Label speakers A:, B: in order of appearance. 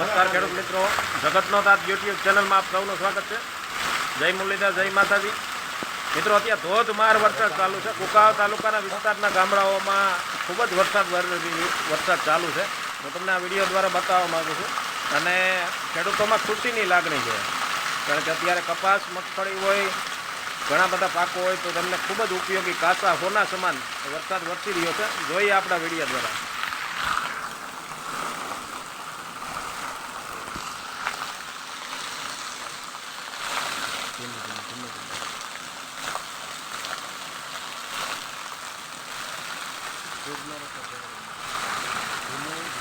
A: નમસ્કાર ખેડૂત મિત્રો. જગતનો તાત યુટ્યુબ ચેનલમાં આપ સૌનું સ્વાગત છે. જય મુરલીધર, જય માતાજી. મિત્રો, અત્યારે ધોધમાર વરસાદ ચાલુ છે. કુકાવ તાલુકાના વિસ્તારના ગામડાઓમાં ખૂબ જ વરસાદ વરસાદ ચાલુ છે. હું તમને આ વીડિયો દ્વારા બતાવવા માગું છું. અને ખેડૂતોમાં ખુશીની લાગણી છે. કારણ કે અત્યારે કપાસ, મગફળી હોય, ઘણા બધા પાકો હોય, તો તમને ખૂબ જ ઉપયોગી કાચા હોના સમાન વરસાદ વરસી રહ્યો છે. જોઈએ આપણા વીડિયો દ્વારા. Bunlara kadar. Bunlar